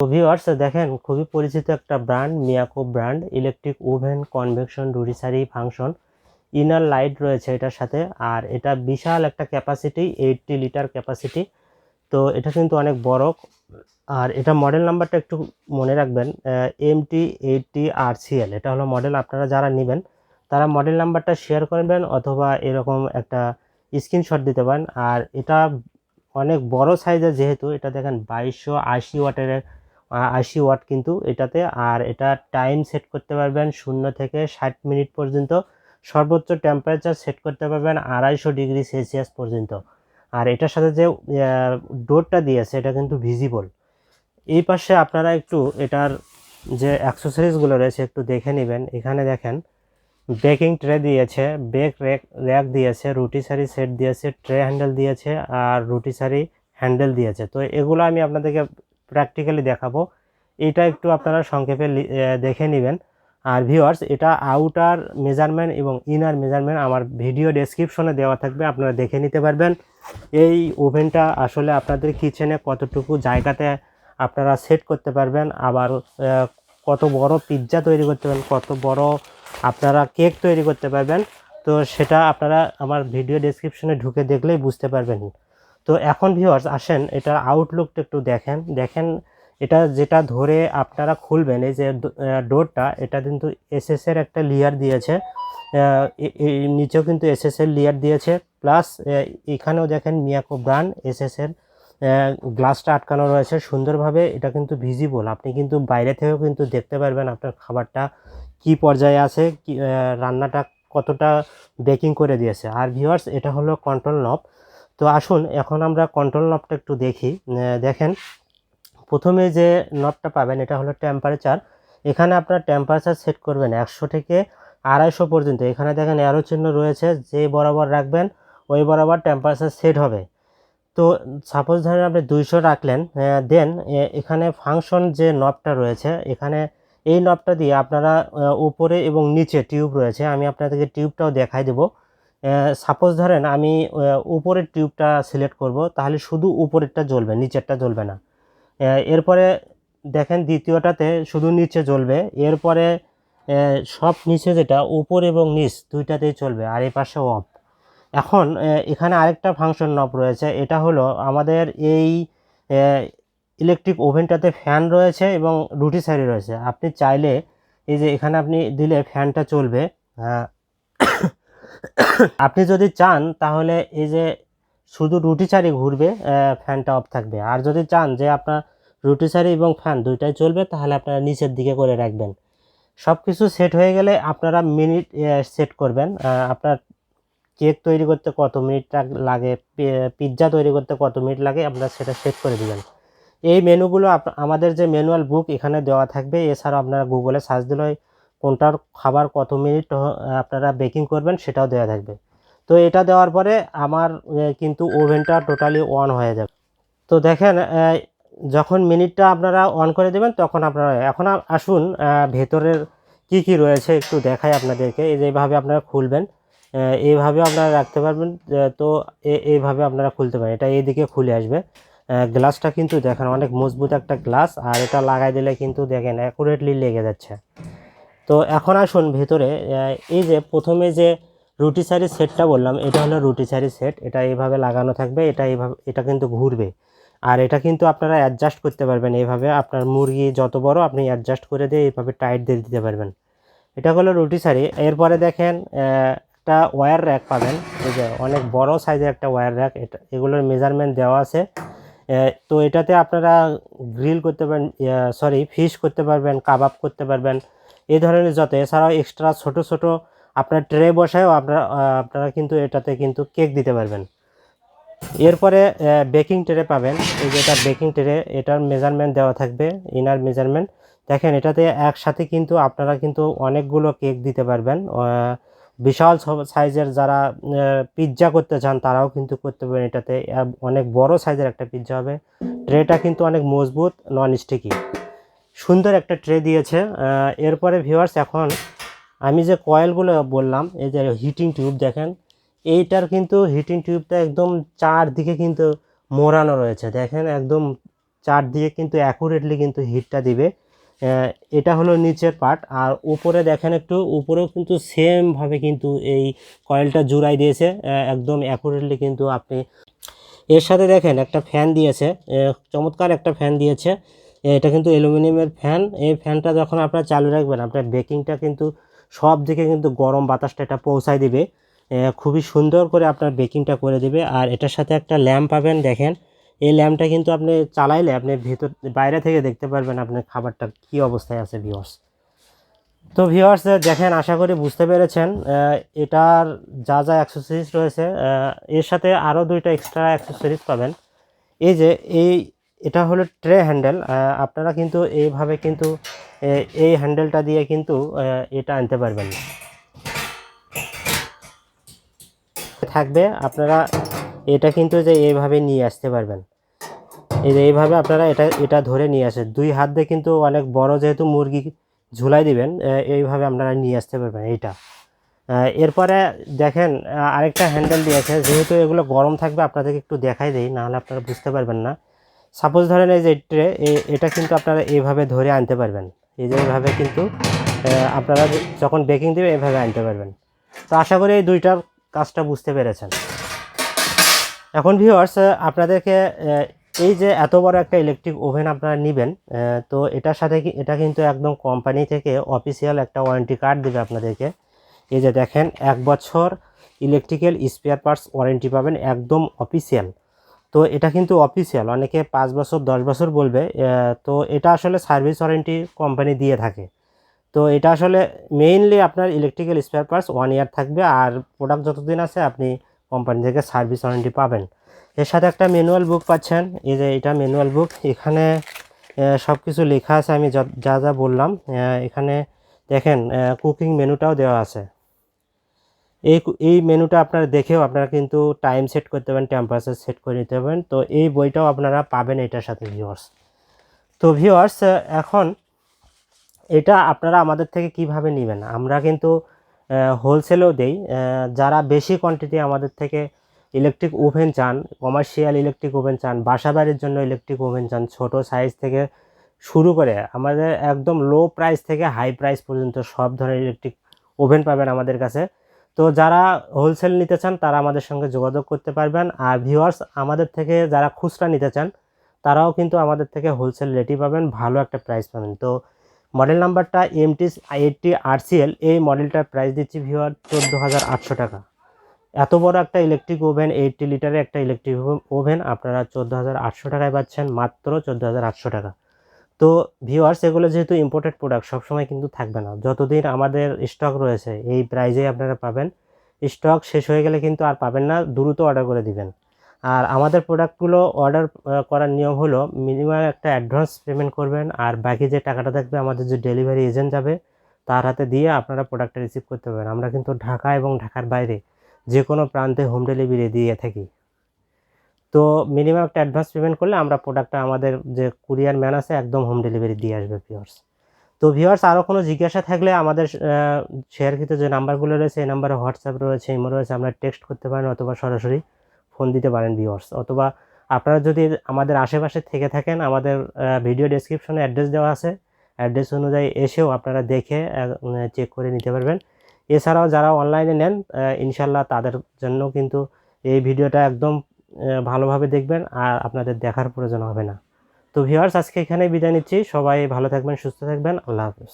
তো ভিউয়ার্স দেখেন, খুবই পরিচিত একটা brand Miyako brand electric oven convection rotisserie function inner light রয়েছে এটার সাথে, আর এটা বিশাল একটা ক্যাপাসিটি এইটটি লিটার ক্যাপাসিটি তো এটা কিন্তু অনেক বড়। আর এটা মডেল নাম্বারটা একটু মনে রাখবেন M T eighty R CL এটা হলো মডেল আপনারা যারা নেবেন, তারা মডেল নাম্বারটা শেয়ার করবেন অথবা এরকম একটা স্ক্রিনশট দিতে পারেন। আর এটা অনেক বড় সাইজের যেহেতু, এটা দেখেন বাইশশো আশি ওয়াটের আশি ওয়াট কিন্তু এটাতে। আর এটা টাইম সেট করতে পারবেন শূন্য থেকে ষাট মিনিট পর্যন্ত। সর্বোচ্চ টেম্পারেচার সেট করতে পারবেন আড়াইশো ডিগ্রি সেলসিয়াস পর্যন্ত। আর এটার সাথে যে ডোরটা দিয়েছে, এটা কিন্তু ভিজিবল এই পাশে আপনারা একটু এটার যে অ্যাক্সেসরিজগুলো রয়েছে, একটু দেখে নেবেন। এখানে দেখেন বেকিং ট্রে দিয়েছে বেক র্যাক র্যাক দিয়েছে রুটিসারি সেট দিয়েছে ট্রে হ্যান্ডেল দিয়েছে, আর রুটিসারি হ্যান্ডেল দিয়েছে। তো এগুলো আমি আপনাদেরকে প্র্যাকটিক্যালি দেখাবো। এটা একটু আপনারা সংক্ষেপে দেখে নেবেন। আর ভিউয়ার্স এটা আউটার মেজারমেন্ট এবং ইনার মেজারমেন্ট আমার ভিডিও ডেসক্রিপশনে দেওয়া থাকবে, আপনারা দেখে নিতে পারবেন। এই ওভেনটা আসলে আপনাদের কিচেনে কতটুকু জায়গাতে আপনারা সেট করতে পারবেন, আবার কত বড় পিৎজা তৈরি করতে পারবেন, কত বড় আপনারা কেক তৈরি করতে পারবেন। তো সেটা আপনারা আমার ভিডিও ডেসক্রিপশনে ঢুকে দেখলেই বুঝতে পারবেন। তো এখন ভিউয়ার্স আসেন এটা আউটলুকটা একটু দেখেন। দেখেন, এটা যেটা ধরে আপনারা খুলবেন, এই যে ডোরটা এটা কিন্তু এসএস এর একটা লেয়ার দিয়েছে। নিচেও কিন্তু এসএস এর লেয়ার দিয়েছে। প্লাস এখানেও দেখেন মিয়াকো ব্র্যান্ড এসএস এর গ্লাসটা আটকানো রয়েছে। সুন্দরভাবে এটা কিন্তু ভিজিবল আপনি কিন্তু বাইরে থেকেও কিন্তু দেখতে পারবেন আপনার খাবারটা কি পর্যায়ে আছে রান্নাটা কতটা বেকিং করে দিয়েছে। আর ভিউয়ার্স এটা হলো কন্ট্রোল নব তো আসুন, এখন আমরা কন্ট্রোল নবটা একটু দেখি। দেখেন, প্রথমে যে নবটা পাবেন, এটা হলো টেম্পারেচার এখানে আপনার টেম্পারেচার সেট করবেন একশো থেকে আড়াইশো পর্যন্ত। এখানে দেখেন অ্যারো চিহ্ন রয়েছে, যে বরাবর রাখবেন, ওই বরাবর টেম্পারেচার সেট হবে। তো সাপোজ ধরেন আপনি দুইশো রাখলেন দেন এখানে ফাংশন যে নবটা রয়েছে, এখানে এই নবটা দিয়ে আপনারা উপরে এবং নিচে টিউব রয়েছে। আমি আপনাদেরকে টিউবটাও দেখাই দেবো। সাপোজ ধরেন আমি উপরের টিউবটা সিলেক্ট করব, তাহলে শুধু উপরেরটা জ্বলবে, নিচেরটা জ্বলবে না। এরপরে দেখেন দ্বিতীয়টাতে শুধু নিচে জ্বলবে, এরপরে সব নিচে যেটা উপর এবং নিচ দুইটাতেই চলবে, আর এই পাশে অফ এখন এখানে আরেকটা ফাংশন নব রয়েছে, এটা হলো আমাদের এই ইলেকট্রিক ওভেনটাতে ফ্যান রয়েছে এবং রুটি সাইডে রয়েছে। আপনি চাইলে এই যে এখানে আপনি দিলে ফ্যানটা চলবে আপনি যদি চান, তাহলে এই যে শুধু রুটি চারি ঘুরবে ফ্যানটা অফ থাকবে। আর যদি চান যে আপনার রুটি চারি এবং ফ্যান দুইটাই চলবে, তাহলে আপনারা নিচের দিকে করে রাখবেন। সব কিছু সেট হয়ে গেলে আপনারা মিনিট সেট করবেন। আপনার কেক তৈরি করতে কত মিনিট লাগে পিৎজা তৈরি করতে কত মিনিট লাগে আপনারা সেটা সেট করে দেবেন এই মেনুগুলো আমাদের যে ম্যানুয়াল বুক এখানে দেওয়া থাকবে, এছাড়াও আপনারা গুগলে সার্চ দিলে কোনটার খাবার কত মিনিট আপনারা বেকিং করবেন সেটাও দেওয়া থাকবে। তো এটা দেওয়ার পরে আমার কিন্তু ওভেনটা টোটালি অন হয়ে যাবে। তো দেখেন যখন মিনিটটা আপনারা অন করে দেবেন, তখন আপনারা, এখন আসুন ভেতরের কি কি রয়েছে একটু দেখাই আপনাদেরকে। যেভাবে আপনারা খুলবেন এইভাবে আপনারা রাখতে পারবেন তো এইভাবে আপনারা খুলতে পারেন। এটা এইদিকে খুলে আসবে। গ্লাসটা কিন্তু দেখেন অনেক মজবুত একটা গ্লাস আর এটা লাগাই দিলে কিন্তু দেখেন অ্যাকুরেটলি লেগে যাচ্ছে। তো এখন আসুন ভেতরে এই যে প্রথমে যে রুটি সারি সেটটা বললাম, এটা হলো রুটি সারি সেট, এটা এইভাবে লাগানো থাকবে, এটা এইভাবে, এটা কিন্তু ঘুরবে। আর এটা কিন্তু আপনারা অ্যাডজাস্ট করতে পারবেন এইভাবে, আপনার মুরগি যত বড় আপনি অ্যাডজাস্ট করে দিয়ে এইভাবে টাইট দিয়ে দিতে পারবেন। এটা হলো রুটি সারি, এরপরে দেখেন, একটা ওয়্যার র্যাক পাবেন, এই যে অনেক বড় সাইজের একটা ওয়্যার র্যাক এটা, এগুলোর মেজারমেন্ট দেওয়া আছে। তো এটাতে আপনারা গ্রিল করতে পারেন সরি ফিশ করতে পারবেন কাবাব করতে পারবেন এই ধরনের যত, এছাড়াও এক্সট্রা ছোট ছোট আপনার ট্রে বসায়ও আপনারা আপনারা কিন্তু এটাতে কিন্তু কেক দিতে পারবেন। এরপরে বেকিং ট্রে পাবেন। এই যে এটা বেকিং ট্রে এটার মেজারমেন্ট দেওয়া থাকবে ইনার মেজারমেন্ট দেখেন, এটাতে একসাথে কিন্তু আপনারা কিন্তু অনেকগুলো কেক দিতে পারবেন। বিশাল সাইজের যারা পিৎজা করতে চান, তারাও কিন্তু করতে পারেন এটাতে। অনেক বড় সাইজের একটা পিৎজা হবে। ট্রেটা কিন্তু অনেক মজবুত নন স্টিকি সুন্দর একটা ট্রে দিয়েছে। এরপরে ভিউয়ার্স এখন আমি যে কয়েলগুলো বললাম, এই যে হিটিং টিউব দেখেন, এইটার কিন্তু হিটিং টিউবটা একদম চারদিকে কিন্তু মোড়ানো রয়েছে। দেখেন, একদম চারদিকে কিন্তু অ্যাকুরেটলি কিন্তু হিটটা দিবে। এটা হলো নিচের পার্ট আর উপরে দেখেন একটু, উপরেও কিন্তু সেমভাবে কিন্তু এই কয়েলটা জুড়াই দিয়েছে। একদম অ্যাকুরেটলি কিন্তু আপনি এর সাথে দেখেন, একটা ফ্যান দিয়েছে। চমৎকার একটা ফ্যান দিয়েছে। এটা কিন্তু অ্যালুমিনিয়ামের ফ্যান। এই ফ্যানটা যখন আপনারা চালু রাখবেন, আপনার বেকিংটা কিন্তু সব দিকে কিন্তু গরম বাতাসটা এটা পৌঁছায় দিবে। খুবই সুন্দর করে আপনার বেকিংটা করে দিবে। আর এটার সাথে একটা ল্যাম্প পাবেন, দেখেন। এই ল্যাম্পটা কিন্তু আপনি চালাইলে আপনি ভেতর, বাইরে থেকে দেখতে পারবেন আপনার খাবারটা কি অবস্থায় আছে ভিওর্স তো ভিওয়ার্স দেখেন, আশা করি বুঝতে পেরেছেন। এটার যা যা অ্যাক্সেসরিজ রয়েছে এর সাথে আরও দুইটা এক্সট্রা অ্যাক্সেসরিজ পাবেন। এই যে, এই এটা হলো ট্রে হ্যান্ডেল। আপনারা কিন্তু এইভাবে কিন্তু এই হ্যান্ডেলটা দিয়ে কিন্তু এটা আনতে পারবেন না। থাকবে, আপনারা এটা কিন্তু যে এইভাবে নিয়ে আসতে পারবেন। এই যে এইভাবে আপনারা এটা এটা ধরে নিয়ে আসেন দুই হাত দিয়ে কিন্তু অনেক বড় যেহেতু মুরগি ঝুলাই দিবেন এইভাবে আপনারা নিয়ে আসতে পারবেন এইটা। এরপরে দেখেন আরেকটা হ্যান্ডেল দিয়েছে। যেহেতু এগুলো গরম থাকবে, আপনাদেরকে একটু দেখাই দেই, নাহলে আপনারা বুঝতে পারবেন না। সাপোজ ধরেন এই যে ট্রে এটা কিন্তু আপনারা এইভাবে ধরে আনতে পারবেন। এই যে এইভাবে কিন্তু আপনারা যখন বেকিং দেবে এইভাবে আনতে পারবেন। তো আশা করি এই দুইটার কাজটা বুঝতে পেরেছেন। এখন ভিউয়ার্স আপনাদেরকে এই যে এত বড় একটা ইলেকট্রিক ওভেন আপনারা নেবেন তো এটার সাথে এটা কিন্তু একদম কোম্পানি থেকে অফিসিয়াল একটা ওয়ারেন্টি কার্ড দেবে আপনাদেরকে। এই যে দেখেন, এক বছর ইলেকট্রিক্যাল স্পেয়ার পার্টস ওয়ারেন্টি পাবেন, একদম অফিসিয়াল তো এটা কিন্তু অফিসিয়াল অনেকে পাঁচ বছর, দশ বছর বলবে তো এটা আসলে সার্ভিস ওয়ারেন্টি কোম্পানি দিয়ে থাকে। তো এটা আসলে মেইনলি আপনার electrical spare parts one year থাকবে, আর প্রোডাক্ট যতদিন আছে আপনি কোম্পানি থেকে সার্ভিস ওয়ারেন্টি পাবেন। এর সাথে একটা ম্যানুয়াল বুক পাচ্ছেন, এই যে এটা ম্যানুয়াল বুক এখানে সব কিছু লেখা আছে, আমি যা- যা বললাম এখানে দেখেন কুকিং মেনুটাও দেওয়া আছে। এই এই মেনুটা আপনারা দেখেও আপনারা কিন্তু টাইম সেট করতে পারেন টেম্পারেচার সেট করে নিতে পারবেন তো এই বইটাও আপনারা পাবেন এটার সাথে ভিউয়ার্স তো ভিউয়ার্স এখন এটা আপনারা আমাদের থেকে কীভাবে নেবেন? আমরা কিন্তু হোলসেলেও দেই। যারা বেশি কোয়ান্টিটি আমাদের থেকে ইলেকট্রিক ওভেন চান কমার্শিয়াল ইলেকট্রিক ওভেন চান বাসা বাড়ির জন্য ইলেকট্রিক ওভেন চান, ছোট সাইজ থেকে শুরু করে আমাদের একদম লো প্রাইস থেকে হাই প্রাইস পর্যন্ত সব ধরনের ইলেকট্রিক ওভেন পাবেন আমাদের কাছে। তো যারা হোলসেল নিতে চান, তারা আমাদের সঙ্গে যোগাযোগ করতে পারবেন। আর ভিউয়ার্স আমাদের থেকে যারা খুচরা নিতে চান, তারাও কিন্তু আমাদের থেকে হোলসেল রেটই পাবেন, ভালো একটা প্রাইস পাবেন। তো মডেল নাম্বারটা এমটি এইটটি আরসিএল এই মডেলটার প্রাইস দিচ্ছি ভিউয়ার চোদ্দ হাজার আটশো টাকা। এত বড় একটা ইলেকট্রিক ওভেন এইটটি লিটারের একটা ইলেকট্রিক ওভেন আপনারা চোদ্দ হাজার আটশো টাকায় পাচ্ছেন, মাত্র চোদ্দ হাজার আটশো টাকা। তো ভিউয়ার্স এগুলো যেহেতু ইম্পোর্টেড প্রোডাক্ট সবসময় কিন্তু থাকবে না। যতদিন আমাদের স্টক রয়েছে, এই প্রাইজেই আপনারা পাবেন। স্টক শেষ হয়ে গেলে কিন্তু আর পাবেন না, দ্রুত অর্ডার করে দিবেন। আর আমাদের প্রোডাক্টগুলো অর্ডার করার নিয়ম হলো মিনিমাম একটা অ্যাডভান্স পেমেন্ট করবেন, আর বাকি যে টাকাটা থাকবে, আমাদের যে ডেলিভারি এজেন্ট যাবে, তার হাতে দিয়ে আপনারা প্রোডাক্টটা রিসিভ করতে পারবেন। আমরা কিন্তু ঢাকা এবং ঢাকার বাইরে যে কোনো প্রান্তে হোম ডেলিভারি দিয়ে থাকি। তো মিনিমাম একটা অ্যাডভান্স পেমেন্ট করলে আমরা প্রোডাক্টটা আমাদের যে কুরিয়ার ম্যান আছে একদম হোম ডেলিভারি দিয়ে আসবে ভিওর্স তো ভিওর্স আরও কোনো জিজ্ঞাসা থাকলে আমাদের শেয়ারকৃত যে নাম্বারগুলো রয়েছে, এই নাম্বারে হোয়াটসঅ্যাপ রয়েছে ইমো রয়েছে, আমরা টেক্সট করতে পারেন অথবা সরাসরি ফোন দিতে পারেন ভিওর্স অথবা আপনারা যদি আমাদের আশেপাশে থেকে থাকেন, আমাদের ভিডিও ডেসক্রিপশনে অ্যাড্রেস দেওয়া আছে। অ্যাড্রেস অনুযায়ী এসেও আপনারা দেখে চেক করে নিতে পারবেন। এছাড়াও যারা অনলাইনে নেন ইনশাল্লাহ তাদের জন্য কিন্তু এই ভিডিওটা একদম ভালোভাবে দেখবেন আর আপনাদের দেখার প্রয়োজন হবে না। তো ভিওয়ার্স আজকে এখানে বিদায় নিচ্ছি। সবাই ভালো থাকবেন, সুস্থ থাকবেন। আল্লাহ হাফেজ।